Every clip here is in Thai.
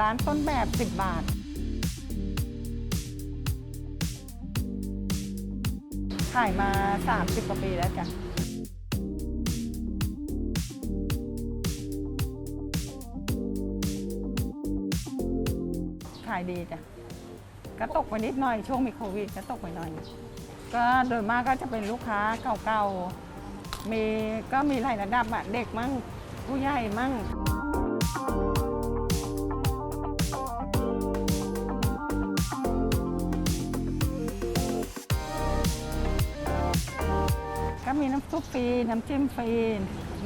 ร้านต้นแบบ 10 บาท ขายมา 30 กว่าปีแล้วจ้ะขายดีจ้ะก็ตกไปนิดหน่อยช่วงมีโควิดก็ตกไปหน่อย ก็โดยมากก็จะเป็นลูกค้าเก่าๆมีก็มีหลายระดับอะเด็กมั่งผู้ใหญ่มั่ง มีน้ำซุปฟรี น้ำจิ้มฟรี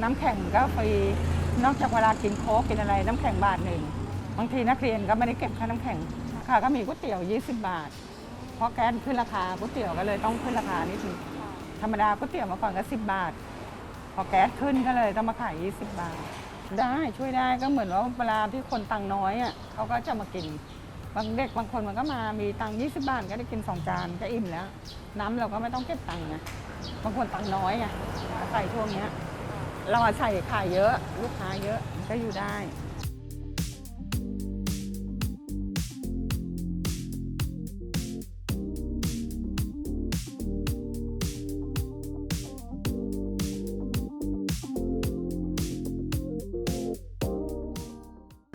น้ำแข็งก็ฟรี นอกจากเวลากินโค้กกินอะไร น้ำแข็งบาทหนึ่ง บางทีนักเรียนก็ไม่ได้เก็บค่าน้ำแข็ง ค่ะก็มีก๋วยเตี๋ยว 20 บาท เพราะแก๊สขึ้นราคาก๋วยเตี๋ยวก็เลยต้องขึ้นราคานิดนึงธรรมดาก๋วยเตี๋ยวเมื่อก่อนก็ 10 บาท พอแก๊สขึ้นก็เลยต้องมาขาย 20 บาท ได้ช่วยได้ก็เหมือนว่าเวลาที่คนตังค์น้อยอะเขาก็จะมากิน บางเด็กบางคนมันก็มามีตังค์20 บาทก็ได้กิน2จานก็อิ่มแล้ว น้ำเราก็ไม่ต้องเก็บตังค์ไงบางคนตังค์น้อยไงใส่ช่วงเนี้ยเราอใส่ขายเยอะ ลูกค้าเยอะก็อยู่ได้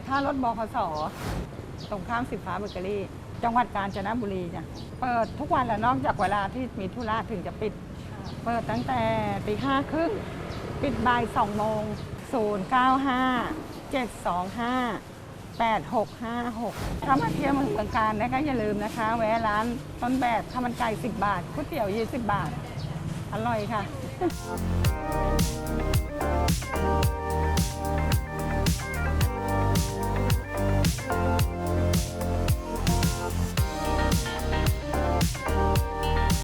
ถ้ารถบขส ตรงข้ามสิฟ้าเบเกอรี่ จังหวัดกาญจนบุรีจ้ะเปิดทุกวันแหละนอกจากเวลาที่มีธุระถึงจะปิด เปิดตั้งแต่ตีห้าครึ่งปิดบ่ายสองโมงศูนย์เก้าห้าเจ็ดสองห้าแปดหกห้าหกถ้ามาเที่ยวเมืองการนะก็อย่าลืมนะคะ แวะร้านต้นแบบข้าวมันไก่สิบบาทก๋วยเตี๋ยวยี่สิบบาท อร่อยค่ะ